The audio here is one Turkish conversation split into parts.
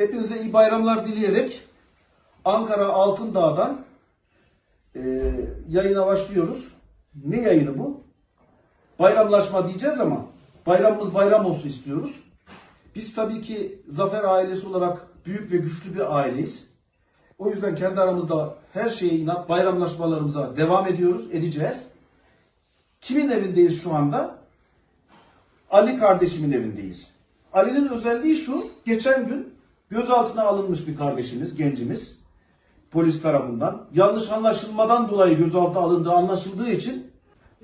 Hepinize iyi bayramlar dileyerek Ankara Altındağ'dan e, yayına başlıyoruz. Ne yayını bu? Bayramlaşma diyeceğiz ama bayramımız bayram olsun istiyoruz. Biz tabii ki Zafer ailesi olarak büyük ve güçlü bir aileyiz. O yüzden kendi aramızda her şeye inat bayramlaşmalarımıza devam ediyoruz, edeceğiz. Kimin evindeyiz şu anda? Ali kardeşimin evindeyiz. Ali'nin özelliği şu, geçen gün gözaltına alınmış bir kardeşimiz, gencimiz, polis tarafından. Yanlış anlaşılmadan dolayı gözaltına alındığı anlaşıldığı için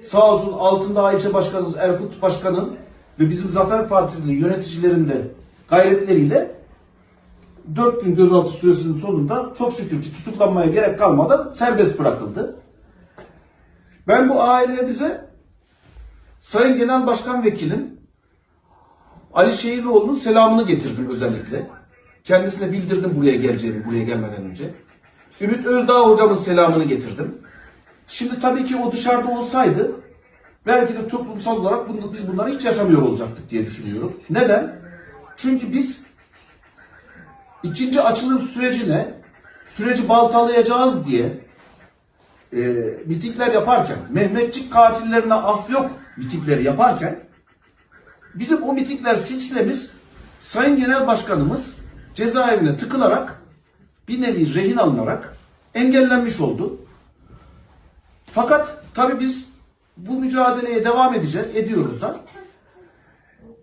sağ olsun Altındağ İlçe Başkanımız Erkut Başkan'ın ve bizim Zafer Partili yöneticilerin de gayretleriyle 4 gün gözaltı süresinin sonunda çok şükür ki tutuklanmaya gerek kalmadan serbest bırakıldı. Ben bu ailemize Sayın Genel Başkan Vekilim Ali Şehirlioğlu'nun selamını getirdim özellikle. Kendisine bildirdim buraya geleceğimi, buraya gelmeden önce. Ümit Özdağ hocamın selamını getirdim. Şimdi tabii ki o dışarıda olsaydı belki de toplumsal olarak bunu, biz bunları hiç yaşamıyor olacaktık diye düşünüyorum. Neden? Çünkü biz ikinci açılım sürecine süreci baltalayacağız diye e, mitingler yaparken, Mehmetçik katillerine af yok mitingleri yaparken bizim o mitingler silsilemiz Sayın Genel Başkanımız cezaevine tıkılarak bir nevi rehin alınarak engellenmiş oldu. Fakat tabii biz bu mücadeleye devam edeceğiz, ediyoruz da.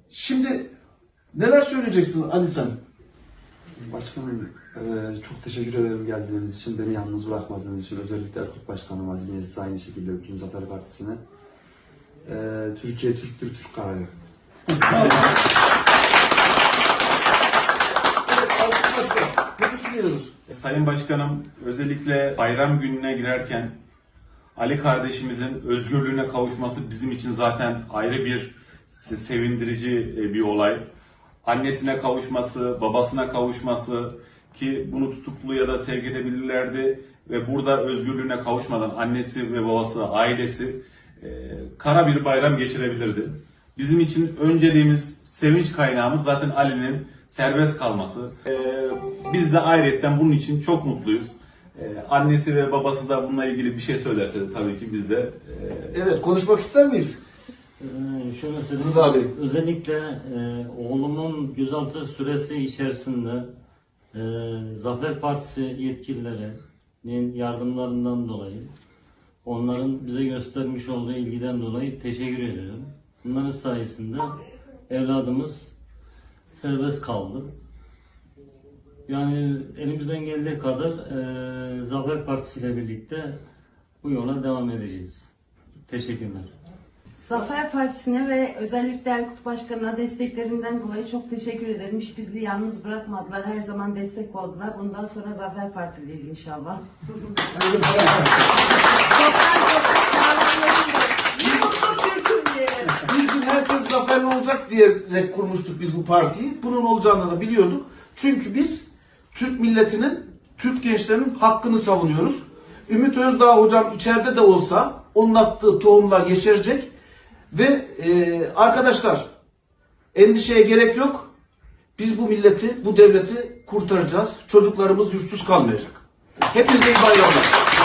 Şimdi neler söyleyeceksin Ali sen? Başkanım eee, çok teşekkür ederim geldiğiniz için, beni yalnız bırakmadığınız için. Özellikle Erkut Başkanım Ali aynı şekilde bütün Zafer Partisi'ne. Eee, Türkiye Türktür, Türk kararı. Ne düşünüyoruz? Sayın Başkanım özellikle bayram gününe girerken Ali kardeşimizin özgürlüğüne kavuşması bizim için zaten ayrı bir se- sevindirici e, bir olay. Annesine kavuşması, babasına kavuşması ki bunu tutuklu ya da sevk edebilirlerdi ve burada özgürlüğüne kavuşmadan annesi ve babası, ailesi e, kara bir bayram geçirebilirdi. Bizim için önceliğimiz, sevinç kaynağımız zaten Ali'nin serbest kalması. E, biz de ayrıyetten bunun için çok mutluyuz. E, annesi ve babası da bununla ilgili bir şey söylerse de tabii ki biz de e, Evet konuşmak ister miyiz? Ee, şöyle söyleyeyim. Rıza Bey. Özellikle e, oğlumun gözaltı süresi içerisinde e, Zafer Partisi yetkililerinin yardımlarından dolayı onların bize göstermiş olduğu ilgiden dolayı teşekkür ediyorum. Bunların sayesinde evladımız serbest kaldı. Yani elimizden geldiği kadar e, Zafer Partisi ile birlikte bu yola devam edeceğiz. Teşekkürler. Zafer Partisi'ne ve özellikle Erkut Başkanı'na desteklerinden dolayı çok teşekkür ederim. Hiç bizi yalnız bırakmadılar. Her zaman destek oldular. Bundan sonra Zafer Partiliyiz inşallah. olacak diyerek kurmuştuk biz bu partiyi. Bunun olacağını da biliyorduk. Çünkü biz Türk milletinin, Türk gençlerinin hakkını savunuyoruz. Ümit Özdağ hocam içeride de olsa onun attığı tohumlar yeşerecek. Ve e, arkadaşlar endişeye gerek yok. Biz bu milleti, bu devleti kurtaracağız. Çocuklarımız yurtsuz kalmayacak. Hepinize iyi bayramlar.